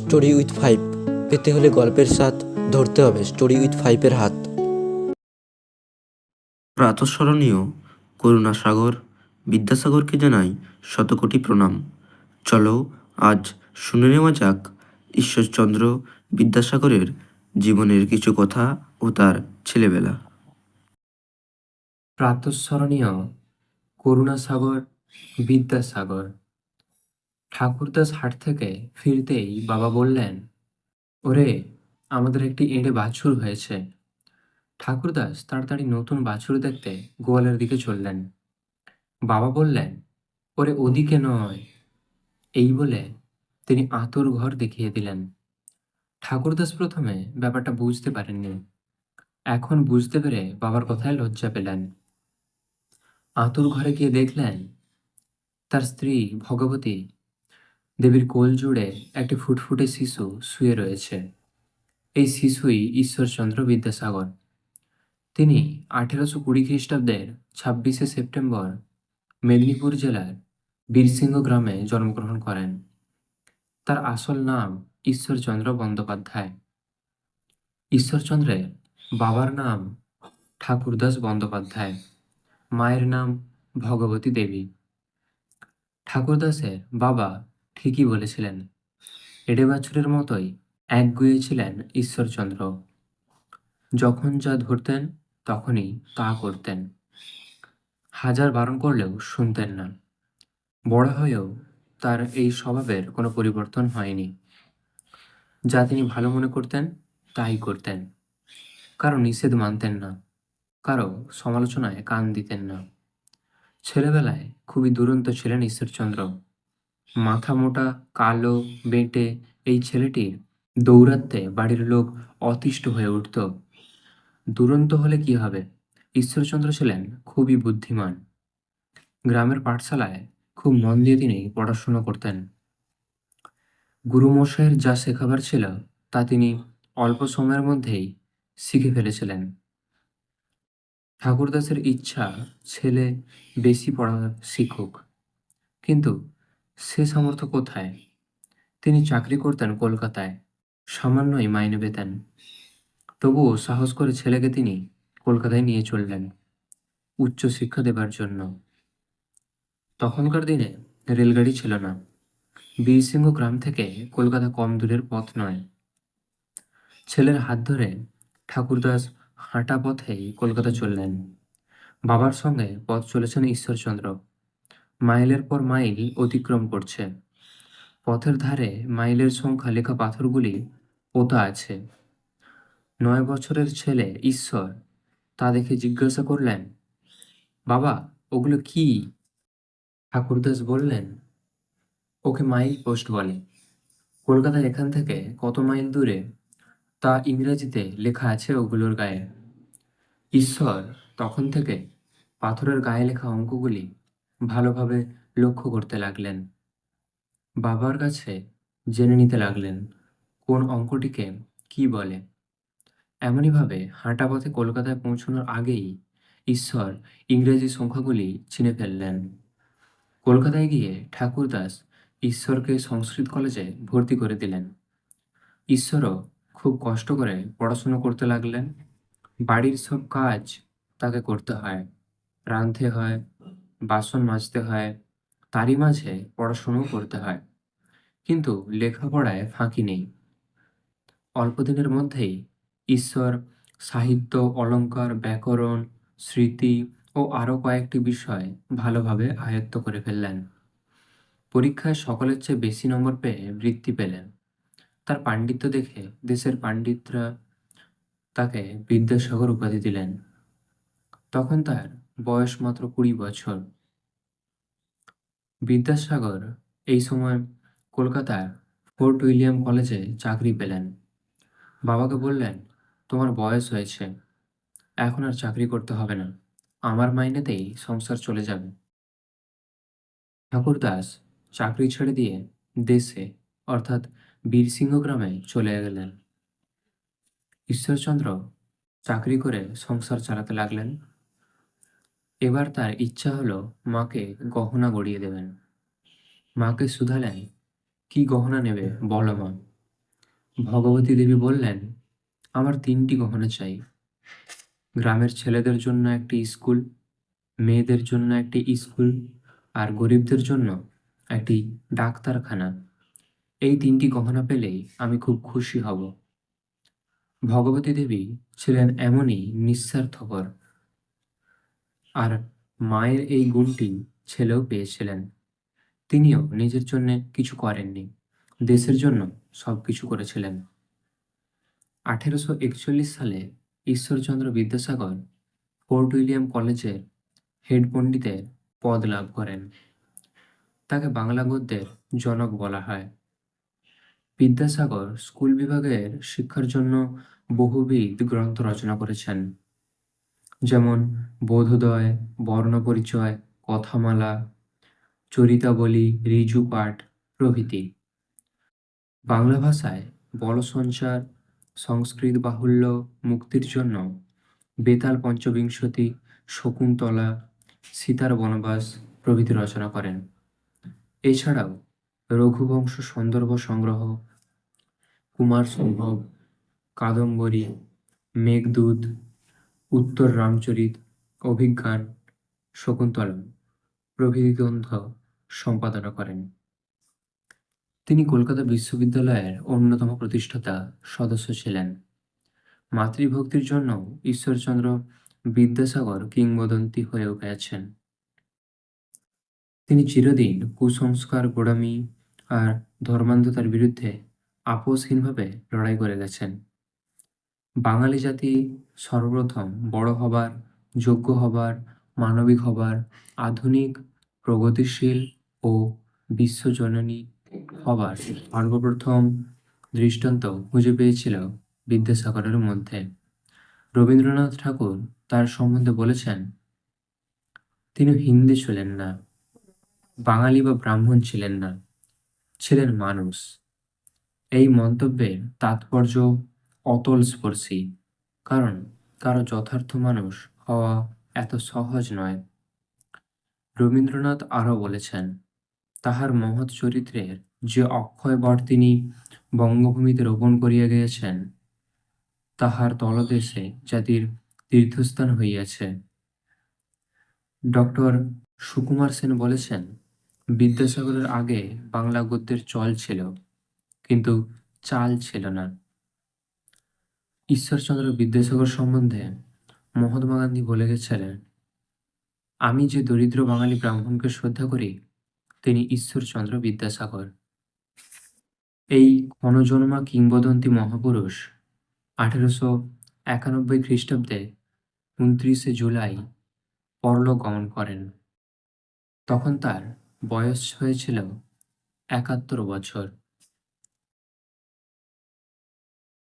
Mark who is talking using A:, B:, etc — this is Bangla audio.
A: স্টোরি উইথ ফাইভ পেতে হলে গল্পের স্বাদ ধরতে হবে। স্টোরি উইথ ফাইভের হাত।
B: প্রাতঃস্মরণীয় করুণাসাগর বিদ্যাসাগরকে জানাই শতকোটি প্রণাম। চলো আজ শুনে নেওয়া যাক ঈশ্বরচন্দ্র বিদ্যাসাগরের জীবনের কিছু কথা ও তার ছেলেবেলা।
C: প্রাতঃস্মরণীয় করুণাসাগর বিদ্যাসাগর। ঠাকুরদাস হাট থেকে ফিরতেই বাবা বললেন, ওরে, আমাদের একটি এঁড়ে বাছুর হয়েছে। ঠাকুরদাস তাড়াতাড়ি নতুন বাছুর দেখতে গোয়ালের দিকে চললেন। বাবা বললেন, ওরে, ওদিকে নয়। এই বলে তিনি আতর ঘর দেখিয়ে দিলেন। ঠাকুরদাস প্রথমে ব্যাপারটা বুঝতে পারেননি। এখন বুঝতে পেরে বাবার কথায় লজ্জা পেলেন। আতুর ঘরে গিয়ে দেখলেন, তার স্ত্রী ভগবতী দেবীর কোল জুড়ে একটি ফুটফুটে শিশু শুয়ে রয়েছে। এই শিশুই ঈশ্বরচন্দ্র বিদ্যাসাগর। তিনি আঠেরোশো কুড়ি খ্রিস্টাব্দের ছাব্বিশে সেপ্টেম্বর মেদিনীপুর জেলার বীরসিংহ গ্রামে জন্মগ্রহণ করেন। তার আসল নাম ঈশ্বরচন্দ্র বন্দ্যোপাধ্যায়। ঈশ্বরচন্দ্রের বাবার নাম ঠাকুরদাস বন্দ্যোপাধ্যায়। মায়ের নাম ভগবতী দেবী। ঠাকুরদাসের বাবা ঠিকই বলেছিলেন। এডে বাছুরের মতোই একগুয়ে ছিলেন ঈশ্বরচন্দ্র। যখন যা ধরতেন, তখনই তা করতেন। হাজার বারণ করলেও শুনতেন না। বড় হয়েও তার এই স্বভাবের কোনো পরিবর্তন হয়নি। যা তিনি ভালো মনে করতেন, তাই করতেন। কারও নিষেধ মানতেন না। কারও সমালোচনায় কান দিতেন না। ছেলেবেলায় খুবই দুরন্ত ছিলেন ঈশ্বরচন্দ্র। মাথা মোটা, কালো, বেঁটে এই ছেলেটির দৌরাত্মে বাড়ির লোক অতিষ্ঠ হয়ে উঠত। দুরন্ত হলে কি হবে? ঈশ্বরচন্দ্র ছিলেন খুবই বুদ্ধিমান। গ্রামের পাঠশালায় খুব মন দিয়ে তিনি পড়াশোনা করতেন। গুরুমশাইয়ের যা শেখাবার ছিল তা তিনি অল্প সময়ের মধ্যেই শিখে ফেলেছিলেন। ঠাকুরদাসের ইচ্ছা ছেলে বেশি পড়া শিখুক। কিন্তু সে সামর্থ্য কোথায়? তিনি চাকরি করতেন কলকাতায়, সামান্যই মাইনে পেতেন। তবুও সাহস করে ছেলেকে তিনি কলকাতায় নিয়ে চললেন, উচ্চ শিক্ষা দেবার জন্য। তখনকার দিনে রেলগাড়ি ছিল না। বীরসিংহ গ্রাম থেকে কলকাতা কম দূরের পথ নয়। ছেলের হাত ধরে ঠাকুরদাস হাঁটা পথেই কলকাতা চললেন। বাবার সঙ্গে পথ চলেছেন ঈশ্বরচন্দ্র। মাইলের পর মাইল অতিক্রম করছে। পথের ধারে মাইলের সংখ্যা লেখা পাথরগুলি পোতা আছে। নয় বছরের ছেলে ঈশ্বর, তা দেখে জিজ্ঞাসা করলেন, বাবা, ওগুলো কি? ঠাকুরদাস বললেন, ওকে মাইল পোস্ট বলে। কলকাতা এখান থেকে কত মাইল দূরে? তা ইংরেজিতে লেখা আছে ওগুলোর গায়ে। ঈশ্বর তখন থেকে পাথরের গায়ে লেখা অঙ্কগুলি ভালোভাবে লক্ষ্য করতে লাগলেন। বাবার কাছে জেনে নিতে লাগলেন, কোন অঙ্কটিকে কি বলে। এমনইভাবে হাঁটা পথে কলকাতায় পৌঁছানোর আগেই ঈশ্বর ইংরেজি সংখ্যাগুলি চিনে ফেললেন। কলকাতায় গিয়ে ঠাকুরদাস ঈশ্বরকে সংস্কৃত কলেজে ভর্তি করে দিলেন। ঈশ্বরও খুব কষ্ট করে পড়াশুনো করতে লাগলেন। বাড়ির সব কাজ তাকে করতে হয়। রাঁধতে হয় বাসন মাজতে হয়, তারই মাঝে পড়াশুনোও করতে হয়। কিন্তু লেখাপড়ায় ফাঁকি নেই। অল্প দিনের মধ্যেই ঈশ্বর, সাহিত্য অলঙ্কার ব্যাকরণ, স্মৃতি ও আরও কয়েকটি বিষয় ভালোভাবে আয়ত্ত করে ফেললেন। পরীক্ষায় সকলের চেয়ে বেশি নম্বর পেয়ে বৃত্তি পেলেন। তার পাণ্ডিত্য দেখে দেশের পাণ্ডিতরা তাকে বিদ্যাসাগর উপাধি দিলেন। তখন তার বয়স মাত্র কুড়ি বছর। বিদ্যাসাগর এই সময় কলকাতার ফোর্ট উইলিয়াম কলেজে চাকরি পেলেন। বাবাকে বললেন, তোমার বয়স হয়েছে, এখন আর চাকরি করতে হবে না। আমার মাইনেতেই সংসার চলে যাবে। ঠাকুরদাস চাকরি ছেড়ে দিয়ে দেশে, অর্থাৎ বীরসিংহ গ্রামে চলে গেলেন। ঈশ্বরচন্দ্র চাকরি করে সংসার চালাতে লাগলেন। এবার তার ইচ্ছা হলো মাকে গহনা গড়িয়ে দেবেন। মাকে শুধালেন, কি গহনা নেবে বলো মা ভগবতী দেবী বললেন, আমার তিনটি গহনা চাই। গ্রামের ছেলেদের জন্য একটি স্কুল, মেয়েদের জন্য একটি স্কুল আর গরিবদের জন্য একটি ডাক্তারখানা। এই তিনটি গহনা পেলেই আমি খুব খুশি হব। ভগবতী দেবী ছিলেন এমনই নিঃস্বার্থপর। আর মায়ের এই গুণটি ছেলেও পেয়েছিলেন। তিনিও নিজের জন্য কিছু করেননি, দেশের জন্য সব কিছু করেছিলেন। আঠেরোশো একচল্লিশ সালে ঈশ্বরচন্দ্র বিদ্যাসাগর ফোর্ট উইলিয়াম কলেজের হেড পণ্ডিতের পদ লাভ করেন। তাকে বাংলা গদ্যের জনক বলা হয়। বিদ্যাসাগর স্কুল বিভাগের শিক্ষার জন্য বহুবিধ গ্রন্থ রচনা করেছেন। যেমন বোধোদয়, বর্ণপরিচয়, কথামালা, চরিতাবলী ঋজু পাঠ, প্রভৃতি। বাংলা ভাষায় বলসঞ্চার, সংস্কৃত বাহুল্য, মুক্তির জন্য বেতাল পঞ্চবিংশতি, শকুন্তলা, সীতার বনবাস প্রভৃতি রচনা করেন। এছাড়াও রঘুবংশ সন্দর্ভ সংগ্রহ, কুমার সম্ভব, কাদম্বরী, মেঘদূত উত্তর রামচরিত, অভিজ্ঞান শকুন্তলম, প্রভৃতি গ্রন্থ সম্পাদনা করেন। তিনি কলকাতা বিশ্ববিদ্যালয়ের অন্যতম প্রতিষ্ঠাতা সদস্য ছিলেন। মাতৃভক্তির জন্য ঈশ্বরচন্দ্র বিদ্যাসাগর কিংবদন্তি হয়ে গেছেন। তিনি চিরদিন কুসংস্কার, গোড়ামি আর ধর্মান্ধতার বিরুদ্ধে আপোষহীনভাবে লড়াই করে গেছেন। বাঙালি জাতি সর্বপ্রথম বড় হবার, যোগ্য হবার, মানবিক হবার, আধুনিক, প্রগতিশীল ও বিশ্বজননী হবার সর্বপ্রথম দৃষ্টান্ত খুঁজে পেয়েছিল বিদ্যাসাগরের মধ্যে। রবীন্দ্রনাথ ঠাকুর তার সম্বন্ধে বলেছেন, তিনি হিন্দু ছিলেন না, বাঙালি বা ব্রাহ্মণ ছিলেন না, ছিলেন মানুষ। এই মন্তব্যের তাৎপর্য অতল স্পর্শী। কারণ কারও যথার্থ মানুষ হওয়া এত সহজ নয়। রবীন্দ্রনাথ আরও বলেছেন, তাহার মহৎ চরিত্রের যে অক্ষয় বর তিনি বঙ্গভূমিতে রোপণ করিয়া গিয়েছেন, তাহার তলদেশে জাতির তীর্থস্থান হইয়াছে। ডক্টর সুকুমার সেন বলেছেন, বিদ্যাসাগরের আগে বাংলা গদ্যের চল ছিল, কিন্তু চাল ছিল না। ঈশ্বরচন্দ্র বিদ্যাসাগর সম্বন্ধে মহাত্মা গান্ধী বলে গেছিলেন, আমি যে দরিদ্র বাঙালি ব্রাহ্মণকে শ্রদ্ধা করি, তিনি ঈশ্বরচন্দ্র বিদ্যাসাগর। এই ক্ষণজন্মা কিংবদন্তি মহাপুরুষ আঠেরোশো একানব্বই খ্রিস্টাব্দে উনত্রিশে জুলাই পরলোক গমন করেন। তখন তার বয়স হয়েছিল একাত্তর বছর।